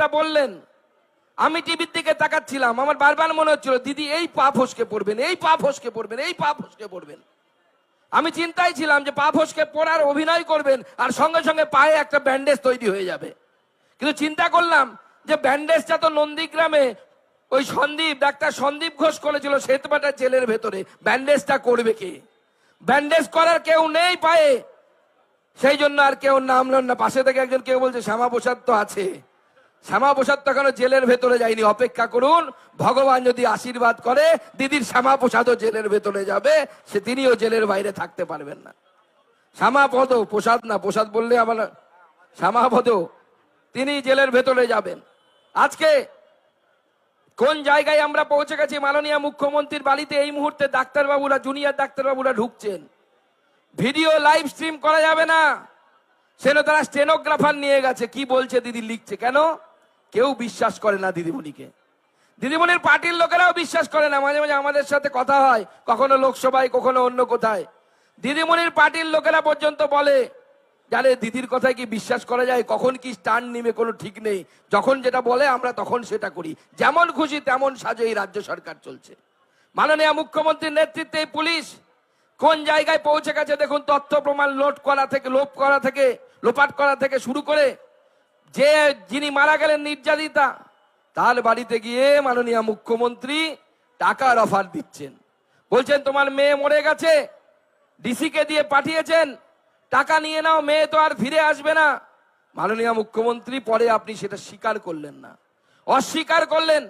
যেটা বললেন। আমি টিভির দিকে তাকাচ্ছিলাম। আমার বারবার মনে হচ্ছিল, দিদি, এই পা ফসকে পড়বেন, এই পা ফসকে পড়বেন, এই পা ফসকে পড়বেন। আমি চিন্তায় ছিলাম যে পা ফসকে পড়ার অভিনয় করবেন আর সঙ্গে সঙ্গে পায়ে একটা ব্যান্ডেজ তৈরি হয়ে যাবে। কিন্তু চিন্তা করলাম যে ব্যান্ডেজটা তো নন্দীগ্রামে ওই সন্দীপ, ডাক্তার সন্দীপ ঘোষ করেছিল শ্বেতপাটা জেলের ভেতরে। ব্যান্ডেজটা করবে কে? ব্যান্ডেজ করার কেউ নেই পায়ে। সেই জন্য আর কেউ নামলেন না। পাশে থেকে একজন কেউ বলছে, শ্যামা প্রসাদ তো আছে। শ্যামা প্রসাদ তো এখনও জেলের ভেতরে যায়নি? অপেক্ষা করুন। ভগবান যদি আশীর্বাদ করে, দিদির শ্যামা প্রসাদও জেলের ভেতরে যাবে, সে তিনিও জেলের বাইরে থাকতে পারবেন না। শ্যামা পদ প্রসাদ না, প্রসাদ বললে আবার শ্যামা পদ তিনি জেলের ভেতরে যাবেন। আজকে কোন জায়গায় আমরা পৌঁছে গেছি? মাননীয় মুখ্যমন্ত্রীর বাড়িতে এই মুহূর্তে ডাক্তারবাবুরা, জুনিয়র ডাক্তারবাবুরা ঢুকছেন। ভিডিও লাইভ স্ট্রিম করা যাবে না। সেন তারা স্টেনোগ্রাফার নিয়ে গেছে। কি বলছে দিদি, লিখছে কেন? কেউ বিশ্বাস করে না দিদিমণিকে। দিদিমণির পার্টির লোকেরাও বিশ্বাস করে না, মাঝে মাঝে আমাদের সাথে কথা হয়, কখনো লোকসভায়, কখনো অন্য কোথায়। দিদিমণির পার্টির লোকেরা পর্যন্ত বলে, জানে, দিদির কথায় কি বিশ্বাস করা যায়? কখন কি স্টান নিবে কোনো ঠিক নেই। যখন যেটা বলে, আমরা তখন সেটা করি। যেমন খুশি, তেমন সাজে এই রাজ্য সরকার চলছে। মাননীয় মুখ্যমন্ত্রীর নেতৃত্বে পুলিশ কোন জায়গায় পৌঁছে গেছে? দেখুন, তথ্য প্রমাণ লোড করা থেকে, লোপ করা থেকে, লোপাট করা থেকে শুরু করে যে যিনি মারা গেলেন নির্যাতিতা, তার বাড়িতে গিয়ে মাননীয় মুখ্যমন্ত্রী টাকার অফার দিচ্ছেন। বলছেন, তোমার মেয়ে মরে গেছে ডিসিকে দিয়ে পাঠিয়েছেন, টাকা নিয়ে নাও, মেয়ে তো আর ফিরে আসবে না। মাননীয় মুখ্যমন্ত্রী পরে আপনি সেটা স্বীকার করলেন না। অস্বীকার করলেন,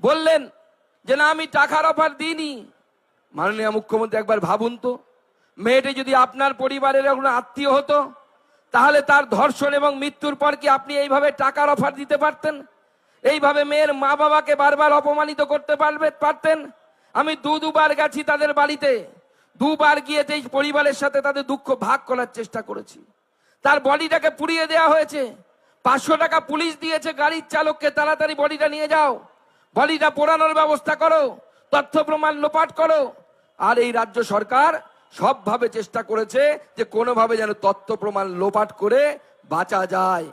বললেন যে, না, আমি টাকার অফার দিইনি। মাননীয় মুখ্যমন্ত্রী একবার ভাবুন তো, মেয়েটি যদি আপনার পরিবারের কোনো আত্মীয় হতো তাহলে তার ধর্ষণ এবং মৃত্যুর পর কি আপনি এইভাবে টাকার অফার দিতে পারতেন? এইভাবে মেয়ের মা বাবাকে বারবার অপমানিত করতে পারবে পারতেন? আমি দু দুবার গেছি তাদের বাড়িতে। দুবার গিয়ে সেই পরিবারের সাথে তাদের দুঃখ ভাগ করার চেষ্টা করেছি। তার বডিটাকে পুড়িয়ে দেওয়া হয়েছে। পাঁচশো টাকা পুলিশ দিয়েছে গাড়ির চালককে, তাড়াতাড়ি বডিটা নিয়ে যাও। বডিটা পোড়ানোর ব্যবস্থা করো। তথ্য প্রমাণ লোপাট করো। আর এই রাজ্য সরকার সবভাবে চেষ্টা করেছে যে কোনোভাবে যেন তত্ত্ব প্রমাণ লোপাট করে বাঁচা যায়।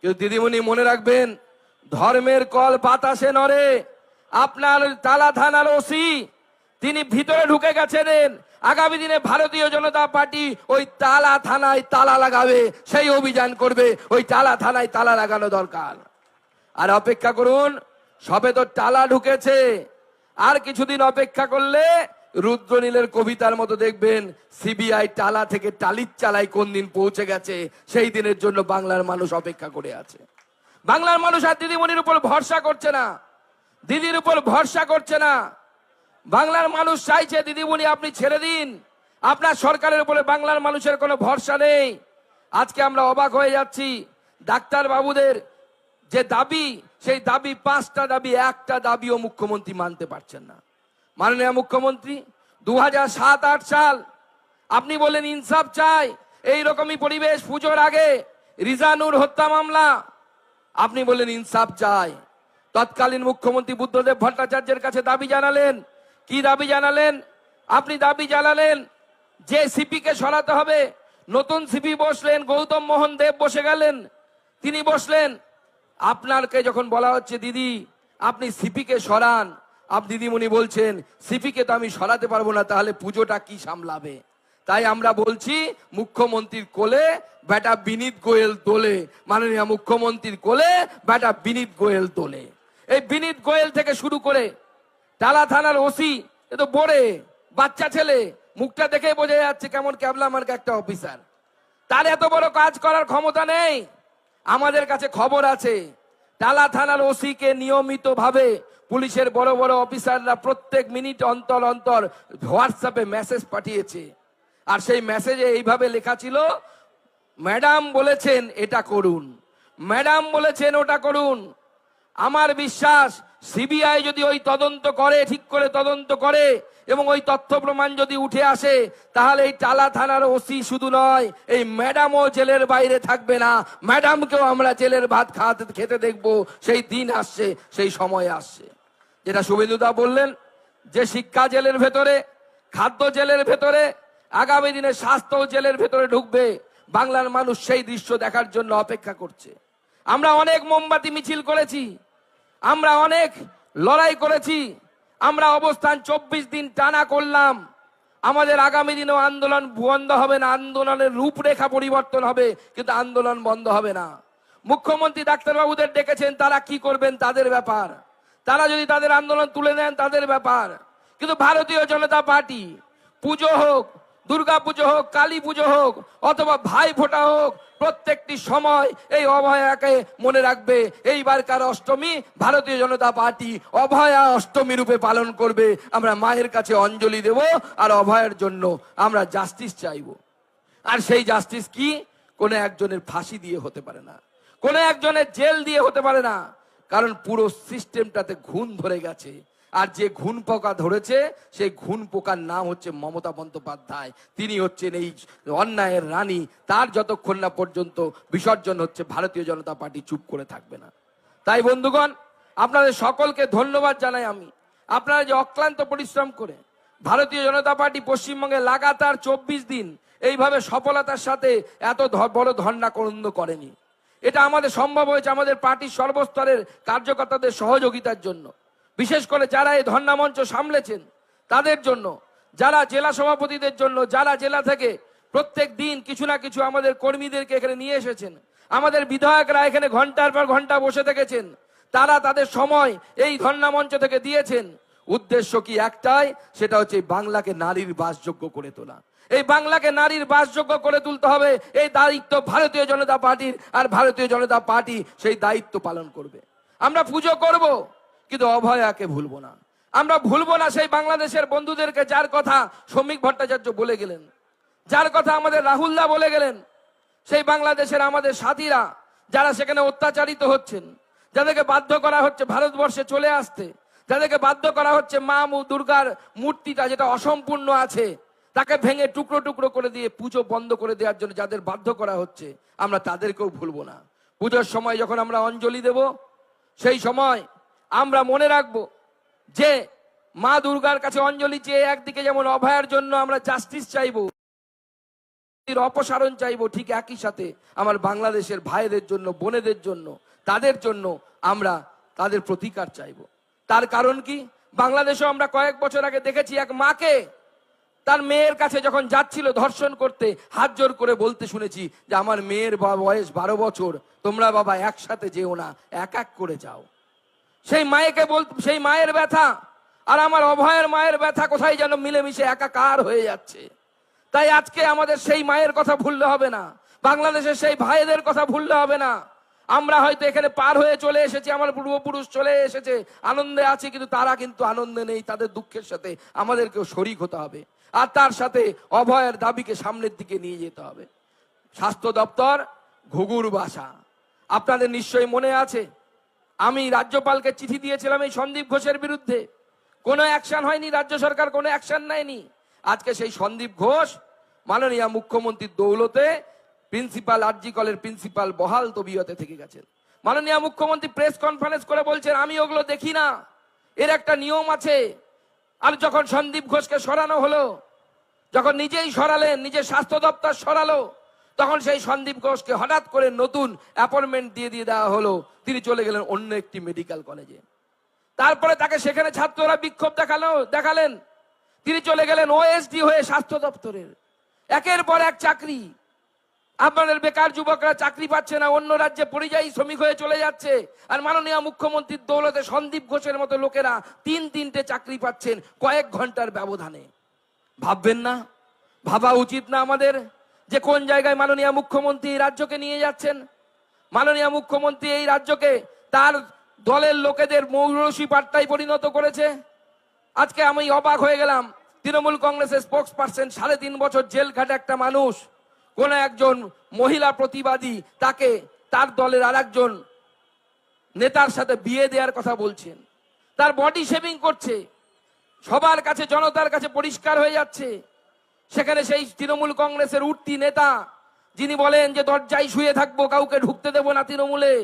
কিন্তু দিদিমণি মনে রাখবেন, ধর্মের কল বাতাসে নড়ে, আপনার তালা থানার ওসি, তিনি ভিতরে ঢুকে গেছেন, আগামী দিনে ভারতীয় জনতা পার্টি ওই তালা থানায় তালা লাগাবে, সেই অভিযান করবে, ওই তালা থানায় তালা লাগানো দরকার। আর অপেক্ষা করুন, সবে তো তালা ঢুকেছে, আর কিছুদিন অপেক্ষা করলে রুদ্রনীলের কবিতার মতো দেখবেন, সিবিআই টালা থেকে টালির চালাই কোন দিন পৌঁছে গেছে, সেই দিনের জন্য বাংলার মানুষ অপেক্ষা করে আছে। বাংলার মানুষ আর দিদিমণির উপর ভরসা করছে না। দিদির উপর ভরসা করছে না। বাংলার মানুষ চাইছে, দিদিমণি, আপনি ছেড়ে দিন। আপনার সরকারের উপরে বাংলার মানুষের কোনো ভরসা নেই। আজকে আমরা অবাক হয়ে যাচ্ছি। ডাক্তার বাবুদের যে দাবি, সেই দাবি পাঁচটা দাবি, একটা দাবিও মুখ্যমন্ত্রী মানতে পারছেন না। মাননীয় মুখ্যমন্ত্রী দু সাত আট সাল আপনি বললেন ইনসাফ চাই এই রকমই পরিবেশ পুজোর আগে রিজানুর হত্যা মামলা, আপনি বললেন ইনসাফ চাই। তৎকালীন মুখ্যমন্ত্রী বুদ্ধদেব ভট্টাচার্যের কাছে দাবি জানালেন, কি দাবি জানালেন? আপনি দাবি জানালেন যে সিপিকে সরাতে হবে, নতুন সিপি বসলেন, গৌতম মোহন দেব বসে গেলেন, তিনি বসলেন, আপনারকে যখন বলা হচ্ছে, দিদি, আপনি সিপিকে সরান আপ দিদিমণি বলছেন সিপিকে তো আমি সরাতে পারব না, তাহলে পুজোটা কি সামলাবে? তাই আমরা বলছি, মুখ্যমন্ত্রীর কোলে বেটা বিনীত গোয়েল তোলে। মাননীয় মুখ্যমন্ত্রীর কোলে বেটা বিনীত গোয়েল তোলে। এই বিনীত গোয়েল থেকে শুরু করে টালা থানার ওসি, এ তো বড়ে, বাচ্চা ছেলে, মুখটা দেখে বোঝা যাচ্ছে কেমন ক্যাবলা মার্কা একটা অফিসার। তার এত বড় কাজ করার ক্ষমতা নেই। আমাদের কাছে খবর আছে, টালা থানার ওসিকে নিয়মিত ভাবে পুলিশের বড় বড় অফিসাররা প্রত্যেক মিনিট অন্তর অন্তর হোয়াটসঅ্যাপে মেসেজ পাঠিয়েছে। আর সেই মেসেজে এইভাবে লেখা ছিল, ম্যাডাম বলেছেন এটা করুন। ম্যাডাম বলেছেন ওটা করুন। আমার বিশ্বাস, সিবিআই যদি ওই তদন্ত করে, ঠিক করে তদন্ত করে, এবং ওই তথ্য প্রমাণ যদি উঠে আসে, তাহলে এই টালা থানার ওসি শুধু নয়, এই ম্যাডামও জেলের বাইরে থাকবে না। ম্যাডামকেও আমরা জেলের ভাত খাওয়াতে, খেতে দেখব। সেই দিন আসছে, সেই সময় আসছে। যেটা শুভেন্দুদা বললেন, যে শিক্ষা জেলের ভেতরে, খাদ্য জেলের ভেতরে, আগামী দিনে স্বাস্থ্য জেলের ভেতরে ঢুকবে, বাংলার মানুষ সেই দৃশ্য দেখার জন্য অপেক্ষা করছে। আমরা অনেক মোমবাতি মিছিল করেছি, আমরা অনেক লড়াই করেছি, আমরা অবস্থান চব্বিশ দিন টানা করলাম। আমাদের আগামী দিনেও আন্দোলন বন্ধ হবে না, আন্দোলনের রূপরেখা পরিবর্তন হবে, কিন্তু আন্দোলন বন্ধ হবে না। মুখ্যমন্ত্রী ডাক্তারবাবুদের ডেকেছেন, তারা কি করবেন তাদের ব্যাপার। তারা যদি তাদের আন্দোলন তুলে নেন, তাদের ব্যাপার। কিন্তু ভারতীয় জনতা পার্টি, পুজো হোক দুর্গা পুজো হোক কালী পুজো হোক, অথবা ভাই ফোটা হোক, প্রত্যেকটি সময় এই অভয়াকে মনে রাখবে, এইবারকার অষ্টমী ভারতীয় জনতা পার্টি অভয়া অষ্টমী রূপে পালন করবে। আমরা মায়ের কাছে অঞ্জলি দেব আর অভয়ের জন্য আমরা জাস্টিস চাইব। আর সেই জাস্টিস কি? কোনো একজনের ফাঁসি দিয়ে হতে পারে না। কোনো একজনের জেল দিয়ে হতে পারে না। কারণ পুরো সিস্টেমটাতে ঘুণ ধরে গেছে। আর যে ঘুণ পোকা ধরেছে, সেই ঘুণ পোকার নাম হচ্ছে মমতা বন্দ্যোপাধ্যায়। তিনি হচ্ছেন এই অন্যায়ের রানী। তার যতক্ষণ না পর্যন্ত বিসর্জন হচ্ছে, ভারতীয় জনতা পার্টি চুপ করে থাকবে না। তাই বন্ধুগণ, আপনাদের সকলকে ধন্যবাদ জানাই আমি। আপনারা যে অক্লান্ত পরিশ্রম করে ভারতীয় জনতা পার্টি পশ্চিমবঙ্গে লাগাতার চব্বিশ দিন এইভাবে সফলতার সাথে এত বড় ধর্ণাকরণ্য করেনি। এটা আমাদের সম্ভব হয়েছে আমাদের পার্টির সর্বস্তরের কার্যকর্তাদের সহযোগিতার জন্য। বিশেষ করে যারা এই ধর্ণা মঞ্চ সামলেছেন, তাদের জন্য, যারা জেলা সভাপতিদের জন্য, যারা জেলা থেকে প্রত্যেক দিন কিছু না কিছু আমাদের কর্মীদেরকে এখানে নিয়ে এসেছেন, আমাদের বিধায়করা এখানে ঘণ্টার পর ঘণ্টা বসে থেকেছেন, তারা তাদের সময় এই ধর্ণা মঞ্চ থেকে দিয়েছেন। উদ্দেশ্য কি একটাই? সেটা হচ্ছে বাংলাকে নারীর বাসযোগ্য করে তোলা। এই বাংলাকে নারীর বাসযোগ্য করে তুলতে হবে। এই দায়িত্ব ভারতীয় জনতা পার্টির, আর ভারতীয় জনতা পার্টি সেই দায়িত্ব পালন করবে। আমরা পুজো করব, কিন্তু অভয়াকে ভুলবো না। আমরা ভুলবো না সেই বাংলাদেশের বন্ধুদেরকে যার কথা শ্রমিক ভট্টাচার্য বলে গেলেন। যার কথা আমাদের রাহুলদা বলে গেলেন। সেই বাংলাদেশের আমাদের সাথীরা, যারা সেখানে অত্যাচারিত হচ্ছেন, যাদেরকে বাধ্য করা হচ্ছে ভারতবর্ষে চলে আসতে যাদেরকে বাধ্য করা হচ্ছে মা দুর্গার মূর্তিটা যেটা অসম্পূর্ণ আছে, তাকে ভেঙে টুকরো টুকরো করে দিয়ে পুজো বন্ধ করে দেওয়ার জন্য যাদের বাধ্য করা হচ্ছে, আমরা তাদেরকেও ভুলবো না। পুজোর সময় যখন আমরা অঞ্জলি দেব, সেই সময় আমরা মনে রাখব যে মা দুর্গার কাছে অঞ্জলি চেয়ে একদিকে যেমন অভয়ার জন্য আমরা জাস্টিস চাইব অপসারণ চাইব, ঠিক একই সাথে আমার বাংলাদেশের ভাইদের জন্য, বোনেদের জন্য, তাদের জন্য আমরা তাদের প্রতিকার চাইব। তার কারণ কি? বাংলাদেশে আমরা কয়েক বছর আগে দেখেছি এক মাকে তার মেয়ের কাছে যখন যাচ্ছিল ধর্ষণ করতে, হাত জোর করে বলতে শুনেছি যে, আমার মেয়ের বয়স বারো বছর, তোমরা বাবা একসাথে যেও না, এক এক করে যাও। সেই মায়েকে বল, সেই মায়ের ব্যথা, আর আমার অভয়ের মায়ের ব্যথা কোথায় যেন মিলেমিশে একাকার হয়ে যাচ্ছে। তাই আজকে আমাদের সেই মায়ের কথা ভুললে হবে না, বাংলাদেশের সেই ভাইদের কথা ভুললে হবে না। আমরা হয়তো এখানে পার হয়ে চলে এসেছি, আমার পূর্বপুরুষ চলে এসেছে, আনন্দে আছে, কিন্তু তারা কিন্তু আনন্দে নেই, তাদের দুঃখের সাথে আমাদেরকেও শরিক হতে হবে। আর তার সাথে অভয়ের দাবিকে সামনের দিকে নিয়ে যেতে হবে। স্বাস্থ্য দপ্তর, ঘুঘুর বাসা। আপনাদের নিশ্চয়ই মনে আছে, আমি রাজ্যপালকে চিঠি দিয়েছিলাম এই সন্দীপ ঘোষের বিরুদ্ধে। কোনো অ্যাকশন হয়নি, রাজ্য সরকার কোনো অ্যাকশন নেয়নি। আজকে সেই সন্দীপ ঘোষ, মাননীয় মুখ্যমন্ত্রীর দৌলতে প্রিন্সিপাল আরজি কলের প্রিন্সিপাল বহাল তবিয়তে থেকে গেছেন। মাননীয় মুখ্যমন্ত্রী প্রেস কনফারেন্স করে বলছেন, আমি ওগুলো দেখি না। এর একটা নিয়ম আছে। আর যখন সন্দীপ ঘোষকে সরানো হলো, যখন নিজেই সরালেন, নিজের স্বাস্থ্য দপ্তর সরালো, তখন সেই সন্দীপ ঘোষকে হঠাৎ করে নতুন অ্যাপয়েন্টমেন্ট দিয়ে দিয়ে দেওয়া হলো। তিনি চলে গেলেন অন্য একটি মেডিকেল কলেজে। তারপরে তাকে সেখানে ছাত্ররা বিক্ষোভ দেখাল, দেখালেন। তিনি চলে গেলেন ওএসডি হয়ে স্বাস্থ্য দপ্তরের। একের পর এক চাকরি। আপনাদের বেকার যুবকরা চাকরি পাচ্ছে না, অন্য রাজ্যে পরিযায়ী শ্রমিক হয়ে চলে যাচ্ছে। আর মাননীয় মুখ্যমন্ত্রীর দৌলতে সন্দীপ ঘোষের মতো লোকেরা তিন তিনটে চাকরি পাচ্ছেন কয়েক ঘণ্টার ব্যবধানে। ভাববেন না, ভাবা উচিত না আমাদের যে কোন জায়গায় মাননীয় মুখ্যমন্ত্রী রাজ্যকে নিয়ে যাচ্ছেন। মাননীয় মুখ্যমন্ত্রী এই রাজ্যকে তার দলের লোকেদের মৌরসী পাট্টায় পরিণত করেছে। আজকে আমি অবাক হয়ে গেলাম, তৃণমূল কংগ্রেসের স্পোক্স পার্সন সাড়ে তিন বছর জেল খাটে একটা মানুষ কোন একজন মহিলা প্রতিবাদী তাকে তার দলের আর একজন নেতার সাথে বিয়ে দেওয়ার কথা বলছেন। তার বডি শেভিং করছে। সবার কাছে, জনতার কাছে পরিষ্কার হয়ে যাচ্ছে। সেখানে সেই তৃণমূল কংগ্রেসের উঠতি নেতা, যিনি বলেন যে দরজায় শুয়ে থাকব, কাউকে ঢুকতে দেবো না তৃণমূলে,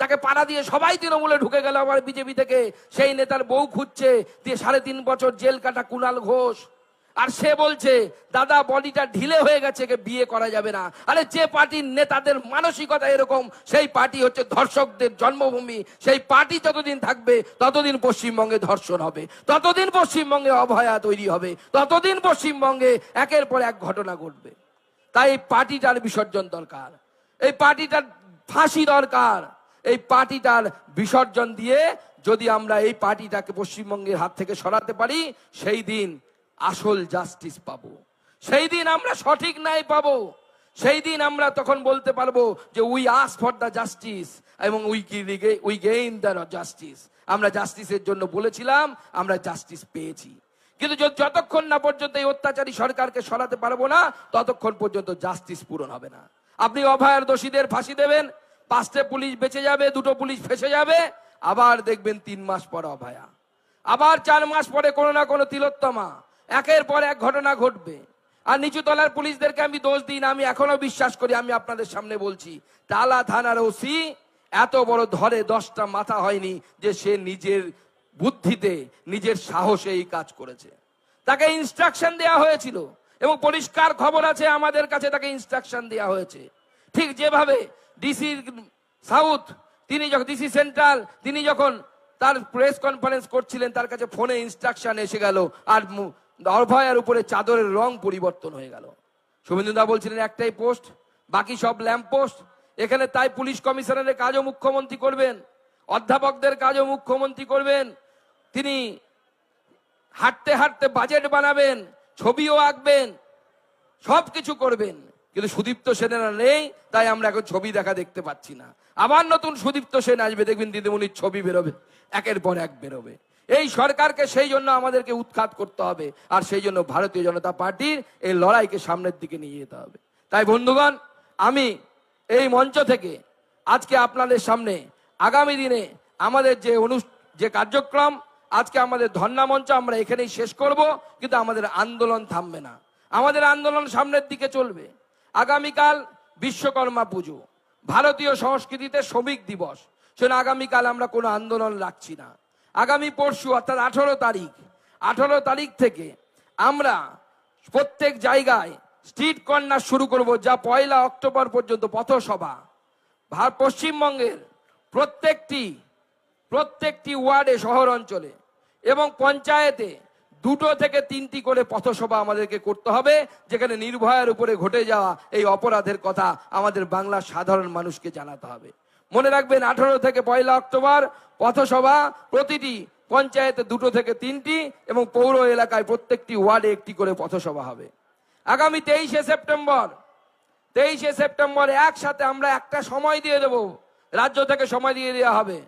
তাকে পাড়া দিয়ে সবাই তৃণমূলে ঢুকে গেল আবার বিজেপি থেকে। সেই নেতার বউ খুঁজছে, দিয়ে সাড়ে তিন বছর জেল কাটা কুণাল ঘোষ। আর সে বলছে, দাদা, বডিটা ঢিলে হয়ে গেছে, একে বিয়ে করা যাবে না। আরে যে পার্টির নেতাদের মানসিকতা এরকম, সেই পার্টি হচ্ছে ধর্ষকদের জন্মভূমি। সেই পার্টি যতদিন থাকবে, ততদিন পশ্চিমবঙ্গে ধর্ষণ হবে। ততদিন পশ্চিমবঙ্গে অভয়া তৈরি হবে। ততদিন পশ্চিমবঙ্গে একের পর এক ঘটনা ঘটবে। তাই এই পার্টিটার বিসর্জন দরকার। এই পার্টিটার ফাঁসি দরকার। এই পার্টিটার বিসর্জন দিয়ে যদি আমরা এই পার্টিটাকে পশ্চিমবঙ্গের হাত থেকে সরাতে পারি, সেই দিন আসল জাস্টিস পাবো। সেই দিন আমরা সঠিক ন্যায় পাবো। সেই দিন আমরা তখন বলতে পারব যে we us for the justice এবং we we gain the justice আমরা জাস্টিসের জন্য বলেছিলাম, আমরা জাস্টিস পেয়েছি। কিন্তু যতক্ষণ না পর্যন্ত এই অত্যাচারী সরকারকে সরাতে পারব না, ততক্ষণ পর্যন্ত জাস্টিস পূরণ হবে না। আপনি অভয়ার দোষীদের ফাঁসি দেবেন, পাঁচটে পুলিশ বেঁচে যাবে, দুটো পুলিশ ফেসে যাবে, আবার দেখবেন তিন মাস পর অভয়া। আবার চার মাস পরে কোনো না কোনো তিলোত্তমা। একের পর এক ঘটনা ঘটবে। আর নিচু তলার পুলিশদেরকে আমি দোষ দিই না, আমি এখনও বিশ্বাস করি, আমি আপনাদের সামনে বলছি টালা থানার ওসি এত বড় ধরে দশটা মাথা হয়নি যে সে নিজের বুদ্ধিতে, নিজের সাহসে এই কাজ করেছে। তাকে ইনস্ট্রাকশন দেওয়া হয়েছিল এবং পরিষ্কার খবর আছে, আমাদের কাছে তাকে ইনস্ট্রাকশন দেওয়া হয়েছে। ঠিক যেভাবে ডিসি সাউথ, তিনি যখন ডিসি সেন্ট্রাল, তিনি যখন তার প্রেস কনফারেন্স করছিলেন, তার কাছে ফোনে ইনস্ট্রাকশন এসে গেল, আর অভয়ার উপরে চাদরের রং পরিবর্তন হয়ে গেল। শুভেন্দুদা বলছিলেন, একটাই পোস্ট, বাকি সব ল্যাম্প পোস্ট। এখানে তাই পুলিশ কমিশনারের কাজও মুখ্যমন্ত্রী করবেন, অধ্যাপকদের কাজও মুখ্যমন্ত্রী করবেন, তিনি হাঁটতে হাঁটতে বাজেট বানাবেন, ছবিও আঁকবেন সব কিছু করবেন। কিন্তু সুদীপ্ত সেনেরা নেই, তাই আমরা এখন ছবি দেখা দেখতে পাচ্ছি না। আবার নতুন সুদীপ্ত সেন আসবে, দেখবেন দিদিমণির ছবি বেরোবে, একের পর এক বেরোবে। এই সরকারকে সেই জন্য আমাদেরকে উৎখাত করতে হবে। আর সেই জন্য ভারতীয় জনতা পার্টির এই লড়াইকে সামনের দিকে নিয়ে যেতে হবে। তাই বন্ধুগণ, আমি এই মঞ্চ থেকে আজকে আপনাদের সামনে আগামী দিনে আমাদের যে অনু যে কার্যক্রম, আজকে আমাদের ধর্ণা মঞ্চ আমরা এখানেই শেষ করব, কিন্তু আমাদের আন্দোলন থামবে না। আমাদের আন্দোলন সামনের দিকে চলবে। আগামীকাল বিশ্বকর্মা পুজো, ভারতীয় সংস্কৃতিতে শ্রমিক দিবস। সেজন্য আগামীকাল আমরা কোনো আন্দোলন রাখছি না। আগামী পরশু, অর্থাৎ আঠারো তারিখ আঠারো তারিখ থেকে আমরা প্রত্যেক জায়গায় স্ট্রিট কর্নার শুরু করব, যা পয়লা অক্টোবর পর্যন্ত পথসভা। ভার পশ্চিমবঙ্গের প্রত্যেকটি প্রত্যেকটি ওয়ার্ডে শহর অঞ্চলে এবং পঞ্চায়েতে দুটো থেকে তিনটি করে পথসভা আমাদেরকে করতে হবে, যেখানে নির্ভয়ার উপরে ঘটে যাওয়া এই অপরাধের কথা আমাদের বাংলার সাধারণ মানুষকে জানাতে হবে। মনে রাখবেন, আঠারো থেকে পয়লা অক্টোবর পথসভা প্রতিটি পঞ্চায়েতে দুটো থেকে তিনটি এবং পৌর এলাকায় প্রত্যেকটি ওয়ার্ডে একটি করে পথসভা হবে। আগামী তেইশে সেপ্টেম্বর তেইশে সেপ্টেম্বর একসাথে আমরা একটা সময় দিয়ে দেব, রাজ্য থেকে সময় দিয়ে দেওয়া হবে।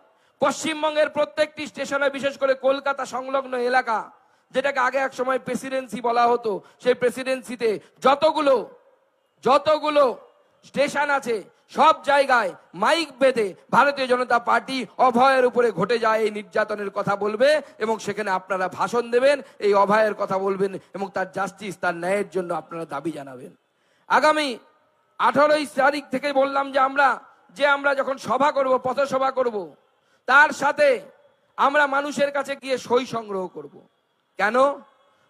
পশ্চিমবঙ্গের প্রত্যেকটি স্টেশনে বিশেষ করে কলকাতা সংলগ্ন এলাকা, যেটাকে আগে এক সময় প্রেসিডেন্সি বলা হতো, সেই প্রেসিডেন্সিতে যতগুলো যতগুলো স্টেশন আছে সব জায়গায় মাইক বেঁধে ভারতীয় জনতা পার্টি অভয়ের উপরে ঘটে যায় এই নির্যাতনের কথা বলবে এবং সেখানে আপনারা ভাষণ দেবেন, এই অভয়ের কথা বলবেন এবং তার জাস্টিস তার ন্যায়ের জন্য আপনারা দাবি জানাবেন। আগামী আঠারোই তারিখ থেকে বললাম যে আমরা যে আমরা যখন সভা করব, পথসভা করব, তার সাথে আমরা মানুষের কাছে গিয়ে সই সংগ্রহ করব। কেন?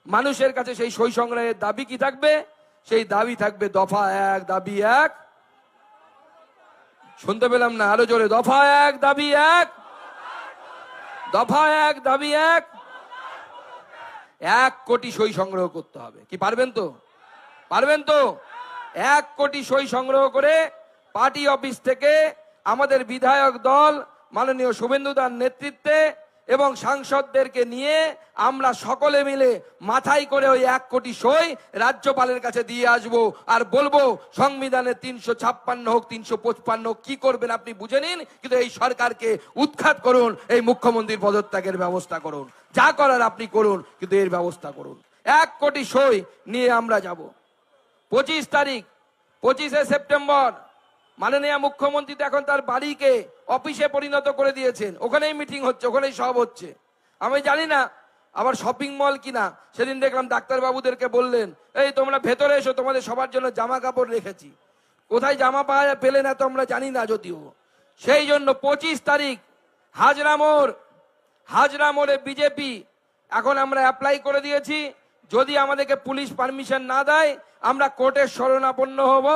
মানুষের কাছে সেই সই সংগ্রহের দাবি কি থাকবে? সেই দাবি থাকবে দফা এক, দাবি এক শুনতে পেলাম না, আরও জোরে, দফা এক, দাবি এক। দফা এক, দাবি এক। এক কোটি সই সংগ্রহ করতে হবে। কি পারবেন তো? পারবেন তো? এক কোটি সই সংগ্রহ করে পার্টি অফিস থেকে আমাদের বিধায়ক দল, মাননীয় শুভেন্দু দার নেতৃত্বে এবং সাংসদদেরকে নিয়ে আমরা সকলে মিলে মাথায় করে ওই এক কোটি সই রাজ্যপালের কাছে দিয়ে আসব। আর বলব সংবিধানের তিনশো ছাপ্পান্ন হোক, তিনশো পঁচপান্ন কি করবেন আপনি বুঝে নিন, কিন্তু এই সরকারকে উৎখাত করুন, এই মুখ্যমন্ত্রীর পদত্যাগের ব্যবস্থা করুন। যা করার আপনি করুন, কিন্তু এর ব্যবস্থা করুন। এক কোটি সই নিয়ে আমরা যাব। পঁচিশ তারিখ, পঁচিশে সেপ্টেম্বর মাননীয় মুখ্যমন্ত্রী এখন তার বাড়িকে অফিসে পরিণত করে দিয়েছেন। ওখানেই মিটিং হচ্ছে, ওখানেই সব হচ্ছে। আমি জানি না, আবার শপিং মল কিনা, সেদিন দেখলাম ডাক্তারবাবুদেরকে বললেন, এই তোমরা ভেতরে এসো, তোমাদের সবার জন্য জামা কাপড় রেখেছি। কোথায় জামা পাওয়া পেলে না তো আমরা জানি না যদিও। সেই জন্য পঁচিশ তারিখ, হাজরা মোড়, হাজরা মোড়ে বিজেপি এখন আমরা অ্যাপ্লাই করে দিয়েছি। যদি আমাদেরকে পুলিশ পারমিশন না দেয়, আমরা কোর্টের শরণাপন্ন হব।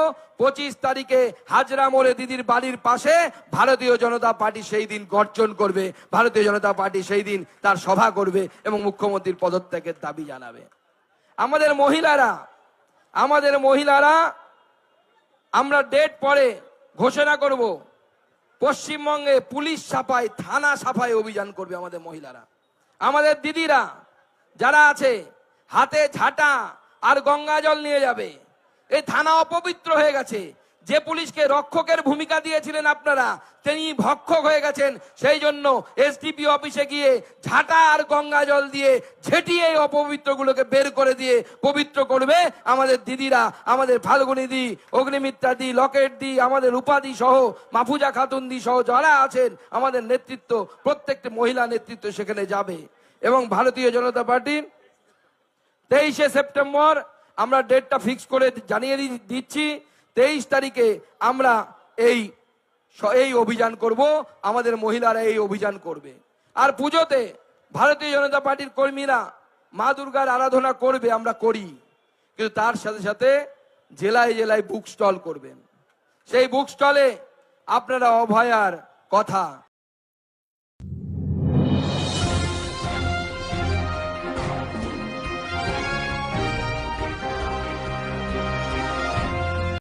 পঁচিশ তারিখে হাজরা মোড়ে দিদির বাড়ির পাশে ভারতীয় জনতা পার্টি সেই দিন গর্জন করবে। ভারতীয় জনতা পার্টি সেই দিন তার সভা করবে এবং মুখ্যমন্ত্রীর পদত্যাগের দাবি জানাবে। আমাদের মহিলারা আমাদের মহিলারা, আমরা ডেট পরে ঘোষণা করব, পশ্চিমবঙ্গে পুলিশ সাফাই থানা সাফাই অভিযান করবে আমাদের মহিলারা। আমাদের দিদিরা, যারা আছে হাতে ঝাঁটা আর গঙ্গা জল নিয়ে যাবে। এই থানা অপবিত্র হয়ে গেছে। যে পুলিশকে রক্ষকের ভূমিকা দিয়েছিলেন আপনারা, তিনি ভক্ষক হয়ে গেছেন। সেই জন্য এসডিপি অফিসে গিয়ে ঝাঁটা আর গঙ্গা জল দিয়ে ঝেঁটিয়ে এই অপবিত্রগুলোকে বের করে দিয়ে পবিত্র করবে আমাদের দিদিরা, আমাদের ফাল্গুনি দি, অগ্নিমিত্রা দি, লকেট দি, আমাদের উপাধি সহ, মাফুজা খাতুন দি সহ যারা আছেন, আমাদের নেতৃত্ব, প্রত্যেকটি মহিলা নেতৃত্ব সেখানে যাবে। এবং ভারতীয় জনতা পার্টির তেইশে সেপ্টেম্বর আমরা ডেটটা ফিক্স করে জানিয়ে দিচ্ছি। তেইশ তারিখে আমরা এই এই অভিযান করব। আমাদের মহিলারা এই অভিযান করবে। আর পুজোতে ভারতীয় জনতা পার্টির কর্মীরা মা দুর্গার আরাধনা করবে, আমরা করি। কিন্তু তার সাথে সাথে জেলায় জেলায় বুক স্টল করবেন। সেই বুক স্টলে আপনারা অভয়ার কথা